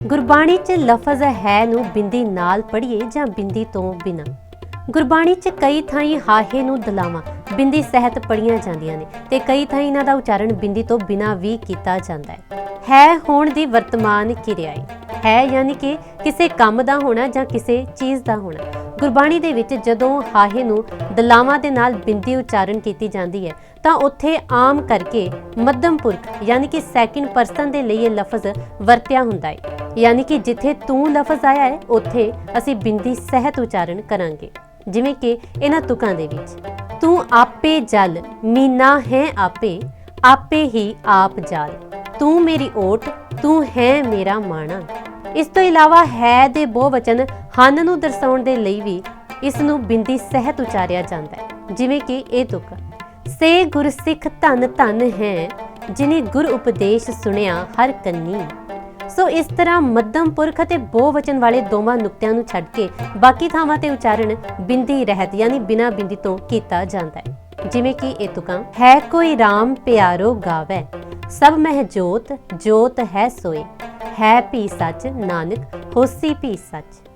ਗੁਰਬਾਣੀ 'ਚ ਲਫ਼ਜ਼ ਹੈ ਨੂੰ ਬਿੰਦੀ ਨਾਲ ਪੜ੍ਹੀਏ ਜਾਂ ਬਿੰਦੀ ਤੋਂ ਬਿਨਾ? ਗੁਰਬਾਣੀ 'ਚ ਕਈ ਥਾਈਂ ਹਾਹੇ ਨੂੰ ਦਲਾਵਾਂ, ਬਿੰਦੀ ਸਹਿਤ ਪੜ੍ਹੀਆਂ ਜਾਂਦੀਆਂ ਨੇ ਤੇ ਕਈ ਥਾਈਂ ਇਹਨਾਂ ਦਾ ਉਚਾਰਨ ਬਿੰਦੀ ਤੋਂ ਬਿਨਾ ਵੀ ਕੀਤਾ ਜਾਂਦਾ ਹੈ। ਹੈ ਹੋਣ ਦੀ ਵਰਤਮਾਨ ਕਿਰਿਆ ਹੈ ਹੈ ਯਾਨੀ ਕਿ ਕਿਸੇ ਕੰਮ ਦਾ ਹੋਣਾ ਜਾਂ ਕਿਸੇ ਚੀਜ਼ ਦਾ ਹੋਣਾ। ਗੁਰਬਾਣੀ ਦੇ ਵਿੱਚ ਜਦੋਂ ਹਾਹੇ ਨੂੰ ਦਲਾਵਾਂ ਦੇ ਨਾਲ ਬਿੰਦੀ ਉਚਾਰਨ ਕੀਤੀ ਜਾਂਦੀ ਹੈ, ਤਾਂ ਉੱਥੇ ਆਮ ਕਰਕੇ ਮੱਧਮ ਪੁਰਖ, ਯਾਨੀ ਕਿ ਸੈਕਿੰਡ ਪਰਸਨ ਦੇ ਲਈ ਇਹ ਲਫ਼ਜ਼ ਵਰਤਿਆ ਹੁੰਦਾ ਹੈ। ਯਾਨੀ ਕਿ ਜਿੱਥੇ ਤੂੰ ਲਫ਼ਜ਼ ਆਇਆ ਹੈ, ਉੱਥੇ ਅਸੀਂ ਬਿੰਦੀ ਸਹਿਤ ਉਚਾਰਨ ਕਰਾਂਗੇ। ਜਿਵੇਂ ਕਿ ਇਹਨਾਂ ਤੁਕਾਂ ਦੇ ਵਿੱਚ, ਤੂੰ ਆਪੇ ਜਲ, ਮੀਨਾ ਹੈ ਆਪੇ ਆਪੇ ਹੀ ਆਪ ਜਲ। ਤੂੰ ਮੇਰੀ ਓਟ, ਤੂੰ ਹੈ ਮੇਰਾ ਮਾਣਾ। ਇਸ ਤੋਂ ਇਲਾਵਾ ਹੈ ਦੇ ਬਹੁਵਚਨ ਹਨ ਨੂੰ ਦਰਸਾਉਣ ਦੇ ਲਈ ਵੀ ਇਸ ਨੂੰ ਬਿੰਦੀ ਸਹਿਤ ਉਚਾਰਿਆ ਜਾਂਦਾ ਹੈ, ਜਿਵੇਂ ਕਿ ਇਹ ਤੁਕ, ਸੇ ਗੁਰਸਿੱਖ ਧਨ ਧਨ ਹੈ, ਜਿਨੇ ਗੁਰ ਉਪਦੇਸ਼ ਸੁਣਿਆ ਹਰ ਕੰਨੀ। ਸੋ ਇਸ ਤਰ੍ਹਾਂ ਮੱਧਮ ਪੁਰਖ ਅਤੇ ਬਹੁਵਚਨ ਵਾਲੇ ਦੋਵਾਂ ਨੁਕਤਿਆਂ ਨੂੰ ਛੱਡ ਕੇ ਬਾਕੀ ਥਾਵਾਂ ਤੇ ਉਚਾਰਨ ਬਿੰਦੀ ਰਹਿਤ, ਯਾਨੀ ਬਿਨਾ ਬਿੰਦੀ ਤੋਂ ਕੀਤਾ ਜਾਂਦਾ ਹੈ। ਜਿਵੇਂ ਕਿ ਇਹ ਤੁਕਾਂ, ਹੈ ਕੋਈ RAM ਪਿਆਰੋ ਗਾਵੇ, ਸਭ ਮਹਿ ਜੋਤ ਜੋਤ ਹੈ ਸੋਏ, ਹੈ ਭੀ ਸੱਚ ਨਾਨਕ, ਹੋਸੀ ਭੀ ਸੱਚ।